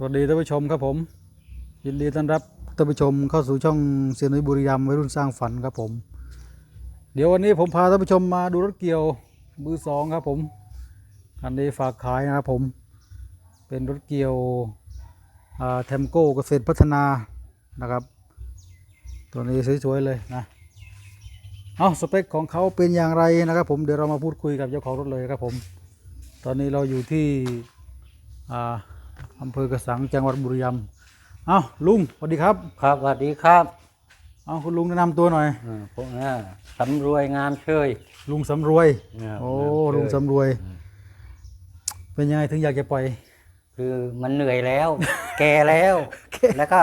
สวัสดีท่านผู้ชมครับผม ยินดีต้อนรับท่านผู้ชมเข้าสู่ช่องเซียนุยบุรีรัมย์วัยรุ่นสร้างฝันครับผม เดี๋ยววันนี้ผมพาท่านผู้ชมมาดูรถเกี่ยวมือสองครับผมคันนี้ฝากขายนะครับผม เป็นรถเกี่ยวเทมโก้เกษตรพัฒนานะครับ ตัวนี้สวยๆเลยนะเอาสเปคของเขาเป็นอย่างไรนะครับ ผมเดี๋ยวเรามาพูดคุยกับเจ้าของรถเลยครับผม ตอนนี้เราอยู่ที่อ่า อำเภอกระสังจังหวัดบุรีรัมย์เอาลุงสวัสดีครับ ครับสวัสดีครับ เอาคุณลุงแนะนำตัวหน่อยอ่าผมน่ะสำรวยงามเชย ลุงสำรวยเนี่ยโอ้งามเชยลุงสำรวย เป็นยังไงถึงอยากจะปล่อย คือมันเหนื่อยแล้ว แก่แล้ว แล้วก็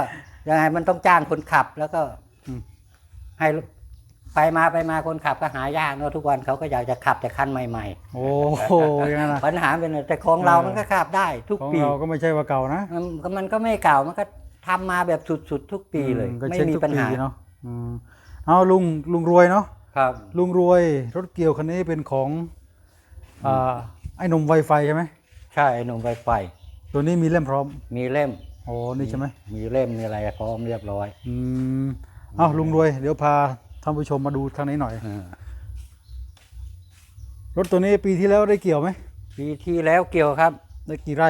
ยังไงมันต้องจ้างคนขับแล้วก็ อืม ให้ ไปมาไปมาคนขับก็หายากเนอะทุกวันเขาก็อยากจะขับแต่คันใหม่โอ้โหยังไงนะ ๆปัญหาเป็นแต่ของเราเออ มันก็ขับได้ทุกของปีเราก็ไม่ใช่ว่าเก่านะมันก็มันก็ไม่เก่ามันก็ทำมาแบบสุดๆทุกปีเลย อืก็ไม่เช็คมีทุกปัญหาปีเนาะอืมเอาลุงลุงรวยเนาะครับ ลุงรวยรถเกี่ยวคันนี้เป็นของอ่าไอ้หนุ่มไวไฟใช่ไหมใช่ไอ้หนุ่มไฟไฟตัวนี้มีเล่มพร้อมมีเล่มโอ้นี่ใช่ไหมมีเล่มมีอะไรพร้อมเรียบร้อย อืมเอาลุงรวยเดี๋ยวพา ท่านผู้ชมมาดูทางนี้หน่อยอ่ารถตัวนี้ปีที่แล้วได้เกี่ยวไหมปีที่แล้วเกี่ยวครับ ได้กี่ไร่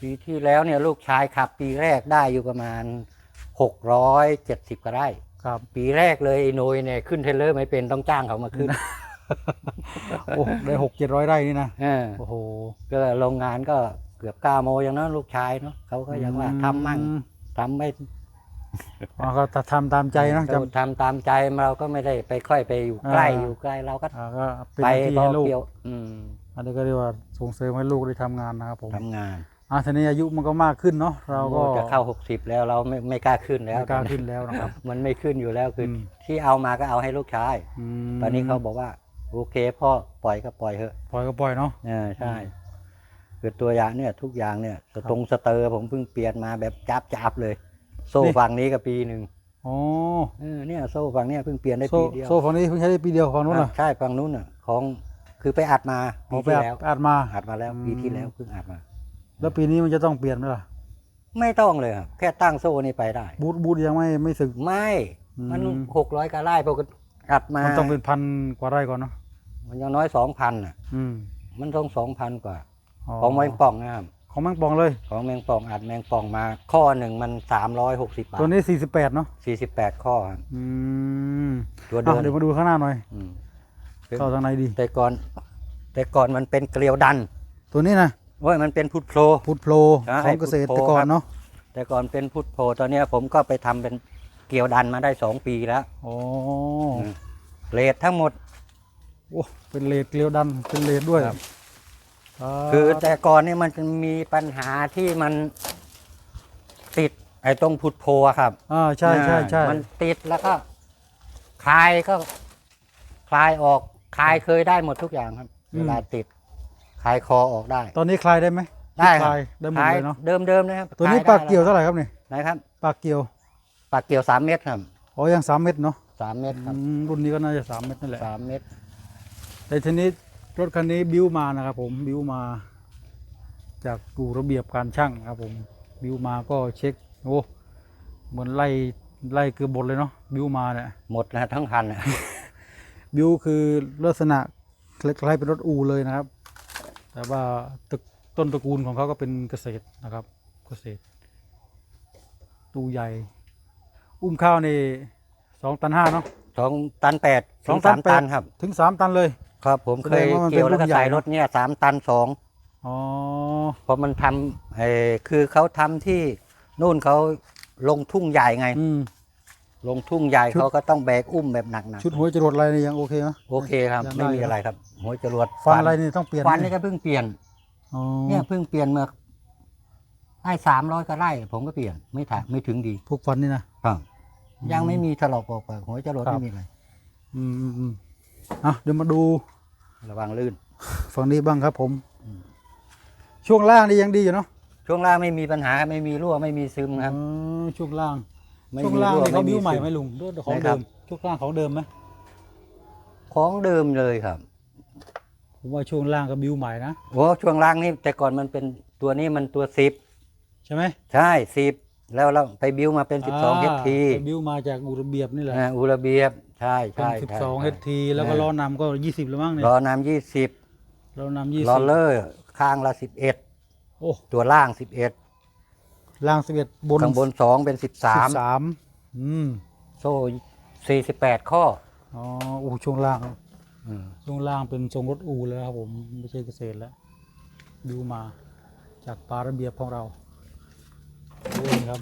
ปีที่แล้วเนี่ยลูกชายขับ ปีแรกได้อยู่ประมาณ670ก็ได้ครับ ปีแรกเลยไอ้โนยเนี่ยขึ้นเทรลเลอร์ไม่เป็นต้องจ้างเขามาขึ้นโอ้ได้หกเจ็ดร้อยไร่นี่นะเออโอ้โหก็โรงงานก็เกือบเก้าโมอย่างนั้นลูกชายเนาะเขาก็ยังว่าทำมั่งอืทำไม่ อ๋อก็ทำตามใจนะจเราทำตามใจเราก็ไม่ได้ไปค่อยไปอยู่ใกล้อ่า อยู่ใกล้เราก็ำอ่าก็เป็นไปหน้าที่พอให้ลูกเกี่ยวอืมอันนี้ก็เรียกว่าส่งเสริมให้ลูกได้ทำงานนะครับผมทำงานอ่าทีนี้อายุมันก็มากขึ้นเนาะเราก็โอ้จะเข้าหกสิบแล้วเราไม่ไม่กล้าขึ้นแล้ว ไม่กล้าขึ้นแล้วนะครับ มันไม่ขึ้นอยู่แล้วคืออม ที่เอามาก็เอาให้ลูกชาย มตอนนี้เขาบอกว่าโอเคพ่อปล่อยก็ปล่อยเถอะปล่อยก็ปล่อยเนาะ เออใช่คือตัวอย่างเนี่ยทุกอย่างเนี่ยสตรงสเตอร์ผมเพิ่งเปลี่ยนมาแบบจับจับๆเลย โซ่นี่ ฝั่งนี้ก็ปีหนึ่งอ๋อเออเนี่ยโซ่ฝั่งเนี้ยเพิ่งเปลี่ยนได้โซ่ปีเดียวโซ่ฝั่งนี้เพิ่งใช้ได้ปีเดียวฝั่งนู้นอะน่ะใช่ฝั่งนู้นอะของคือไปอัดมาอ๋ปีอไปที่อัดแล้วอัดมา อัดมาแล้วอืม ปีที่แล้วเพิ่งอัดมา แล้วปีนี้มันจะต้องเปลี่ยนไหมล่ะไม่ต้องเลยครับแค่ตั้งโซ่นี่ไปได้ บูทบูทยังไม่ไม่สึก ไม่มันอืม หกร้อยกะไร่ปกติอัดมามันต้องเป็นพันกว่าไร่ก่อนเนาะมันยังน้อยสองพันอะ อืมมันต้องสองพันกว่า ของแมงป่องนะครับ ของแมงปองเลย ของแมงป่องอัดแมงป่องมา ข้อหนึ่งมันสามร้อยหกสิบบาทตัวนี้ 48 เนาะสี่สิบแปดข้อครับ อืมตัวเดิอะนเดี๋ยวมาดูข้างหน้าหน่อย อืมเข้าทางไหนดี แต่ก่อน แต่ก่อนมันเป็นเกลียวดันตัวนี้นะโอ้ยมันเป็นพุทโธพุทโพลใช่ของเกษตรพุทโพกรครับ เนาะแต่ก่อนเป็นพุทโธตอนเนี้ยผมก็ไปทำเป็นเกลียวดันมาได้สองปีแล้วโอ้อืมเลททั้งหมด โอ้เป็นเลดเกลียวดันเป็นเลดด้วยครับา คือแต่ก่อนนี่มันจะมีปัญหาที่มันติดไอ้ตรงพุทโธอะครับอ่าใช่ใช่ใช่มันติดแล้วก็คลายก็คลายออกคลายเคยได้หมดทุกอย่างครับเวลาติดคลายคอออกได้ ตอนนี้คลายได้ไหมได้คครับลายได้หมดคลายเลยเนาะเดิมเดิมๆนะครับตัวนี้คลปากได้เกี่ยวเท่าไหร่ครับนี่นะครับปากเกี่ยวปากเกี่ยวสามเมตรครับอ๋อยังสามเม็ดเนาะสามเมตรครับอืมรุ่นนี้ก็น่าจะสามเม็ดนั่นแหละสามเมตรแต่ทีนี้ รถคันนี้บิ้วมานะครับผมบิ้วมาจากกูระเบียบการช่างครับผมบิ้วมาก็เช็คโอ้เหมือนไล่ไล่เกือบบทเลยเนาะบิ้วมาเนี่ยหมดนะทั้งคันนะบิวคือลักษณะคล้ายๆเป็นรถอูเลยนะครับ แต่ว่าตึกต้นตระกูลของเขาก็เป็นเกษตรนะครับ เกษตร ตูใหญ่ อุ้มข้าวในสองตันห้าเนาะสองตันแปดสองถึสามตันแปดตันครับ ถึงสามตันเลย ครับ ผมแสเคดยงว่ามันเป็นเกี่ยวแล้วก็รุ่นใหญ่ ใส่เนรอะถเนี่ยสามตันสองอ๋อ เพราะมันทำเออคือเขาทำที่นู่นเขาลงทุ่งใหญ่ไง อืม ลงทุ่งใหญ่ชุด เขาก็ต้องแบกอุ้มแบบหนักชุดหัวจรวดอะไรนี่ยังโอเคไหม ๆโอเคครับ ยังไม่มีด้อะไรครับ หัวจรวดฟันอะไรนี่ต้องเปลี่ยนฟันไหมนี่ก็เพิ่งเปลี่ยน อ๋อเนี่ยเพิ่งเปลี่ยนเมื่อให้สามร้อยก็ไร่ผมก็เปลี่ยนไม่ถ่ายไม่ถึงดีพวกฟันนี่นะครับยังไม่มีถลอกออกไปหัวจรวดครับ ไม่มีอะไร อืมอืมอืม อะเดี๋ยวมาดูระวังลื่น ฝั่งนี้บ้างครับผมอืมช่วงล่างนี่ยังดีอยู่เนาะช่วงล่างไม่มีปัญหาไม่มีรั่วไม่มีซึมครับอ๋อช่วงล่าง ไม่ช่วงมีล่างรั่วนี่เขาบิ้วใหม่ซึไหมลุงด้วยของไหนครัเดิบมช่วงล่างของเดิมไหมของเดิมเลยครับผมว่าช่วงล่างก็บิ้วใหม่นะโอ้ช่วงล่างนี่แต่ก่อนมันเป็นตัวนี้มันตัวซิปช่ไหมใช่สิบแล้วเราไปบิวมาเป็นสิบสองเฮดทีไปบิวมาจากอูระเบียบนี่แหละอุระเบียบ ใช่เป็นใช่สิบใช่สองเฮดทีแล้วก็ล้อนำก็ยี่สิบแล้วมั้งเนี่ยล้อน้ำยี่สิบล้อนำยี่ล้อสิบเลอร์ข้างละสิบเอ็ดโอ้ตัวล่างสิบเอ็ดล่างสิบเอ็ดบนข้างบนสองเป็นสิบสามสามอืมโซ่สี่สิบแปดข้ออ๋ออูช่วงล่างอืมช่วงล่างเป็นทรงรถอูแล้วครับผมไม่ใช่เกษตรแล้วดูมาจากปาระเบียบของเราดูเองครับ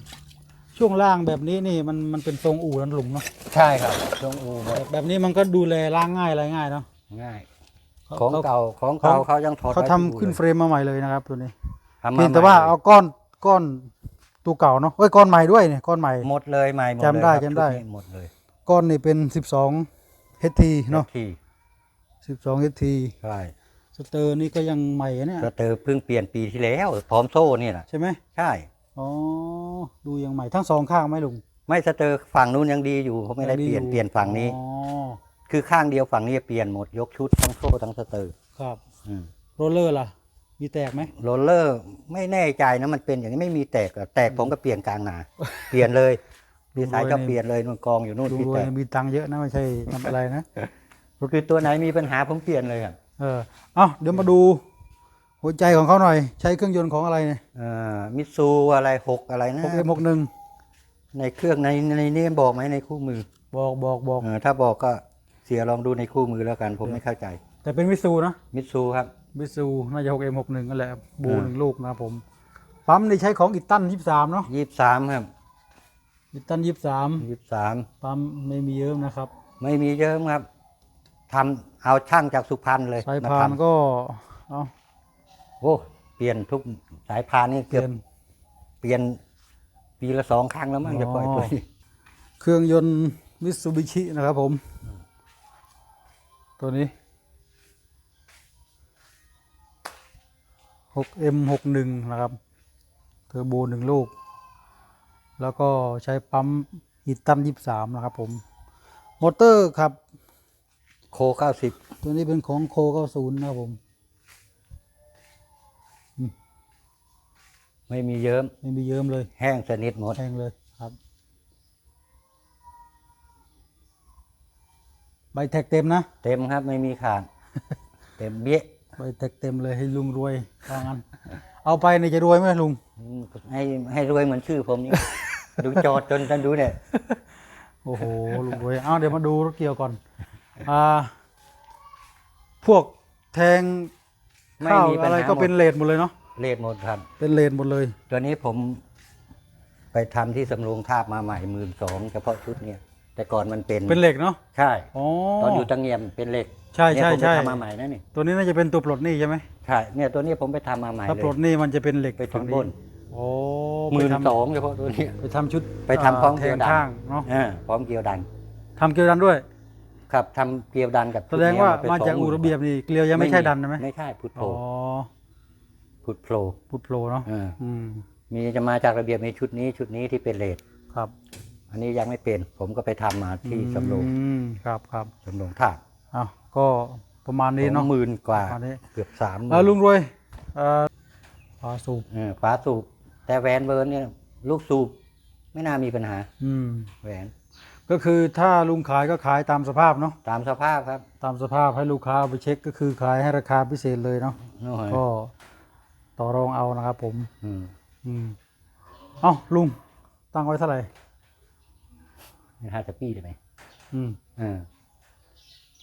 ช่วงล่างแบบนี้นี่มันมันเป็นทรงอูนั่นหลุมเนาะใช่ครับช่วงอูหมดแบบนี้มันก็ดูแลล่างง่ายอะไรง่ายเนาะง่ายเขาของเขาเก่าของเก่าเขาเขายังถอดเขาไว้ทำที่อู่ขึ้นลยเฟรมมาใหม่เลยนะครับตัวนี้ทำมเพียงแต่ว่าใหม่เอาก้อนก้อนตัวเก่าเนาะเอ้ยก้อนใหม่ด้วยเนี่ยก้อนใหม่ หมดเลยใหม่หมดจำได้เลยครับจำได้ ชุนี้หมดเลยก้อนนี่เป็นสิบสองเฮทีเนาะที่สิบสองเฮทีใช่สเตอร์นี่ก็ยังใหม่อะเนี่ยก็เตอเพิ่งเปลี่ยนปีที่แล้วพร้อมโซ่นี่แหละใช่ไหมใช่ อ๋อ ดูยังใหม่ทั้งสองข้างไหมลุง ไม่สเตอร์ฝั่งนู้นยังดีอยู่เขาไม่ได้ยังเปลี่ยนอเปลี่ยนฝั่งนี้ อ๋อ คือข้างเดียวฝั่งนี้เปลี่ยนหมดยกชุดทั้งโซ่ทั้งสเตอร์ครับอืมโรลเลอร์ล่ะ มีแตกไหมโรลเลอร์ไม่แน่ใจนะมันเป็นอย่างนี้ไม่มีแตกอะแตกผมก็เปลี่ยนกลางนา เปลี่ยนเลยดีไซน์ก็เปลี่ยนเลยนู่นกองอยู่นู่นดูที่รวแตยกมีตังค์เยอะนะไม่ใช่ทำอะไรนะ คือตัวไหนมีปัญหาผมเปลี่ยนเลยอะเออ เอาเดี๋ยวมาดู หัวใจของเขาหน่อย ใช้เครื่องยนต์ของอะไรเนี่ยเอ่อมิตซูอะไรหกอะไรนะหกเอ็มหกหนึ่งในเครื่องในในนี้บอกไหมในคู่มือ บอกบอกบอกเออถ้าบอกก็เสียลองดูในคู่มือแล้วกันผมไม่เข้าใจ แต่เป็นวิสูนะมิตซูครับวิสูน่าจะหกเอ็มหกหนึ่งนั่นแหละบูอ่าหนึ่งลูกนะครับผม ปั๊มนี่ใช้ของอิตันยี่สามเนาะยี่สิบสามครับอิตันยี่สามยี่สิบสามปั๊มไม่มีเยอะนะครับ ไม่มีเยอะครับทำเอาช่างจากสุพรรณเลยสายมาพานทำก็เอา โอ้เปลี่ยนทุกสายพานนี่เปเกืลี่อยบนเปลี่ยนปีละสองครั้งแล้วมั้งอ๋อจะปล่อยตัวนี้เครื่องยนต์มิตซูบิชินะครับผม ตัวนี้ 6M 61 นะครับ เทอร์โบหนึ่งลูก แล้วก็ใช้ปั๊มอีตัน23 นะครับผม มอเตอร์ครับ โคเก้าสิบตัวนี้เป็นของโค 90 นะครับผม ไม่มีเยิ้มไม่มีเยิ้มเลย แห้งสนิทหมดแพงเลยครับ ใบแท็กเต็มนะ เต็มครับ ไม่มีขาด เต็มเบี้ยใบแท็กเต็มเลยให้ลุงรวยว่างั้น เอาไปเนี่ยจะรวยไหมลุงอืมให้ให้รวยเหมือนชื่อผมนี่ ดูจอดจนท่านดูเนี่ย โอ้โห ลุงรวย เอาเดี๋ยวมาดูรถเกี่ยวก่อน อ่า พวกแทงไม่ข้าวมีปัญอะไรหาก็หมเป็นดเลทหมดเลยเนาะ เลดหมดครับ เป็นเลทหมดเลยตัวนี้ผมไปทำที่สำโรงทาบมาใหม่หมื่นสองเฉพาะชุดเนี่ย แต่ก่อนมันเป็นเป็นเหล็กเนาะใช่ อ๋อ ตอนอยู่ตังเงียมเป็นเหล็กใช่ใช่เนี่ยผมใช่ไปทำมาใหม่นะนี่ตัวนี้น่าจะเป็นตัวปลดหนี้ใช่ไหมใช่เนี่ยตัวนี้ผมไปทำมาใหม่ถ้าเลปลดย หนี้มันจะเป็นเหล็กไปถึฝั่งงบนี้นโอ้หมื่นไปทำสองเฉพาะตัวนี้ ไปทำชุดไปทำพร้อมแทเกลียวงดันข้างเนาะอ่าพร้อมเกลียวดัน ทำเกลียวดันด้วย ครับทำเกลียวดันกับแสดงว่าชุนี้มาจากเป็นอูสงหระเบียบนี่เกลียวยังไม่ใช่ดันใช่ไหมไม่ใช่พุทโธอ๋อ พุทโธพุทโผล่เนาะอ่าอืมมีจะมาจากระเบียบมีชุดนี้ชุดนี้ที่เป็นเลทครับ อันนี้ยังไม่เป็น ผมก็ไปทำมาที่สำโรงอืมครับครับสำโรงท่าเอาก็ประมาณนี้สอเนาะงหมื่นกว่าประมาณนี้เกือบสามหมื่เออนลุงรวยเอ่อฝาสูบเออฝาสูบ แต่แหวนเบิร์นเนี่ยลูกสูบไม่น่ามีปัญหา อืมแหวน ก็คือถ้าลุงขายก็ขายตามสภาพเนาะตามสภาพครับ ตามสภาพให้ลูกค้าเอาไปเช็คก็คือขายให้ราคาพิเศษเลยเนาะโอ้ยก็ ต่อรองเอานะครับผม อืมอืมเอ้าลุงตั้งไว้เท่าไหร่นี่ห้าจะปี้ได้ไหมอืมเออ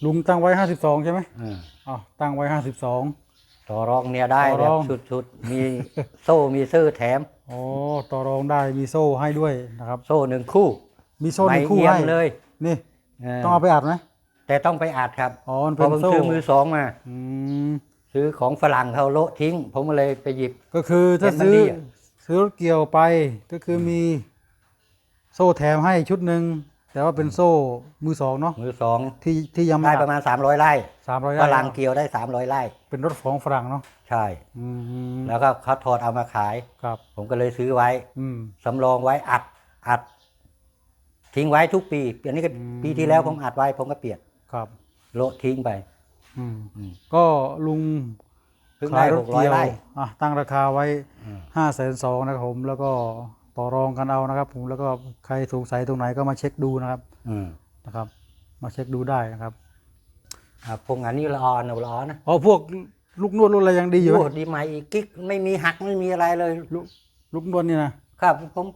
ลุงตั้งไว้ห้าสิบสองใช่ไหมเอออ๋อตั้งไว้ห้าสิบสอง ต่อรองเนี่ยได้ต่อแบรบองสุดๆ มีโซ่มีเสื้อแถม อ๋อต่อรองได้มีโซ่ให้ด้วยนะครับ โซ่หนึ่งคู่มีโซ่ในคู่ไม่เอี่ยให้มเลยนี่เออต้องเอาไปอัดไหม แต่ต้องไปอัดครับอ๋อมันเพเป็นราะผมโซ่ ซื้อมือสองมา อืม ซื้อของฝรั่งเขาโละทิ้ง ผมก็เลยไปหยิบ ก็คือถ้าเห็นมันซื้อดีอะ ซื้อรถเกี่ยวไปก็คือมีโซ่แถมให้ชุดหนึ่งแต่ว่าเป็นโซ่มือสองเนาะมือสองที่ที่ยังไม่ได้ประมาณ 300ไร่สามร้อยฝรั่งเกี่ยวได้ 300ไร่เป็นรถของฝรั่งเนาะใช่ อืมแล้วก็เขาถอดเอามาขาย ครับ ผมก็เลยซื้อไว้ อืม สำรองไว้อัดอัด ทิ้งไว้ทุกปีอันนี้ก็อืม ปีที่แล้วผมอัดไว้ผมก็เปลี่ยนครับ โละทิ้งไป อืมอืม ก็ลุงเพิ่งขาได้ยรหถกร้อยเกี่ยวไร่ อะตั้งราคาไว้อืม ห้าแสนสองนะครับผมแล้วก็ต่อรองกันเอานะครับผมแล้วก็ใครสงสัยตรงไหนก็มาเช็คดูนะครับอืมนะครับ มาเช็คดูได้นะครับอ่าพวกอันนี้ละออนละออนนะอ๋อพวกลูกนวดลูกอะไรยังดีอยู่ไหมโอ้ดีไหมอีกกิ๊กไม่มีหักไม่มีอะไรเลย ลูกลูกนวดนี่นะครับผม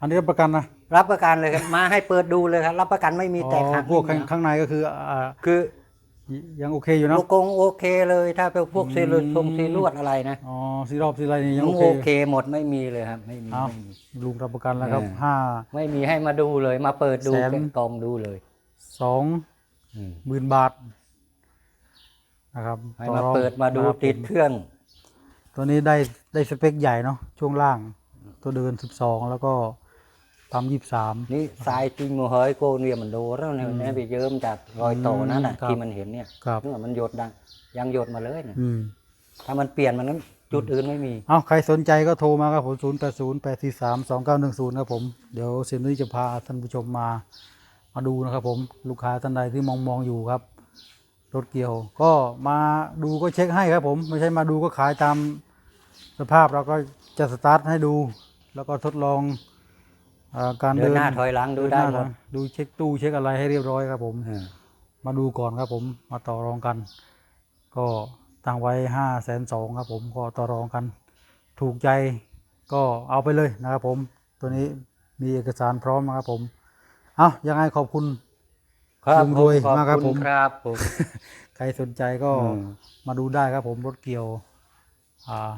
อันนี้รับประกันนะรับประกันเลยครับมาให้เปิดดูเลยครับ รับประกันไม่มีแตกหักอ๋อพวกข้างไม่มีข้างในก็คืออ่าคือ ยังโอเคอยู่เนาะลูกกงโอเคเลยถ้าเป็นพวกเซลล์ทรงซีลวดอะไรนะอ๋อซีรอบซีอะไรนี่ยังโอโอเคเคหมดไม่มีเลยครับไม่มีเอาไม่มี ลุงรับประกันแล้วครับเออ ห้า ไม่มีให้มาดูเลยมาเปิดดูแสน เป็นกองดูเลยสองอืมหมื่นบาทนะครับให้ต่อมารองเปิดมาดูนะครับติดผมเครื่องตัวนี้ได้ได้สเปคใหญ่เนาะช่วงล่าง ตัวเดินสิบสองแล้วก็ ปั๊มยี่สาม นี่ทรายจริงโมเฮยโกเนี่ยมันโดแล้วเนี่ยเนี่ยไปเยิ้มจากรอยต่อนั่นน่ะครับที่มันเห็นเนี่ยครับเนี่ยมันหยดดังยังหยดมาเลยเนี่ยอืม ถ้ามันเปลี่ยนมันนั้นจุดอื่นไม่มี เอาใครสนใจก็โทรมาครับผมศูนย์แปดศูนย์แปดสี่สามสองเก้าหนึ่งศูนย์ครับผม เดี๋ยวเซนนี่จะพาท่านผู้ชมมา มาดูนะครับผม ลูกค้าท่านใดที่มองมองอยู่ครับ รถเกี่ยว ก็มาดูก็เช็คให้ครับผม ไม่ใช่มาดูก็ขายตามสภาพเราก็จะสตาร์ทให้ดู แล้วก็ทดลองเออ การเดิเดินนหน้าถอยหลังดูได้เนหมน้าดดูเช็คตู้เช็คอะไรให้เรียบร้อยครับผมเออมาดูก่อนครับผมมาต่อรองกัน ก็ตั้งไว้ห้าแสนสองครับผมก็ต่อรองกัน ถูกใจก็เอาไปเลยนะครับผมตัวนี้มีเอกสารพร้อมนะครับผม เอายังไงขอบคุณครับลุงรวยขอบมากครับคุณผมครับผมใครสนใจก็อืมมาดูได้ครับผมรถเกี่ยวอ่า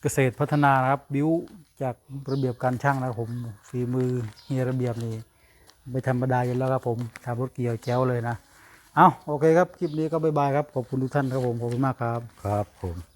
เกษตรพัฒนานะครับ บิ้ว จากระเบียบการช่างนะครับผมฝีมือมีระเบียบนี่ไม่ธรรมดาอยู่แล้วครับผมทำรถเกี่ยวแจ้วเลยนะ เอาโอเคครับ คลิปนี้ก็บายบายครับ ขอบคุณทุกท่านครับผม ขอบคุณมากครับ ครับผม